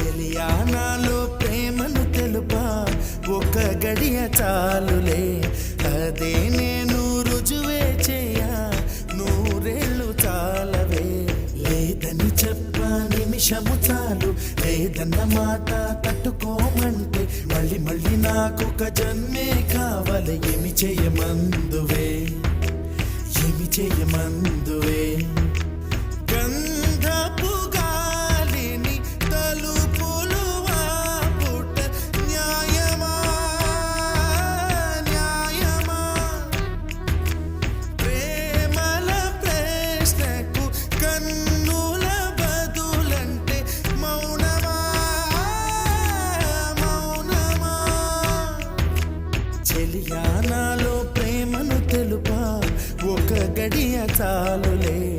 చెలియా నాలో ప్రేమను తెలుపా? ఒక గడియ చాలులే. అదే నేను రుజువే చేయా. నూరేళ్ళు చాలవే. లేదని చెప్ప నిమిషము చాలు. లేదన్న మాట తట్టుకోమంటే మళ్ళీ మళ్ళీ నాకు ఒక జన్మే కావాలి. ఏమి చేయమందువే? ఏమి చేయమందువే? తెలియా ప్రేమను తెలుపా? ఒక గడియ చాలులే.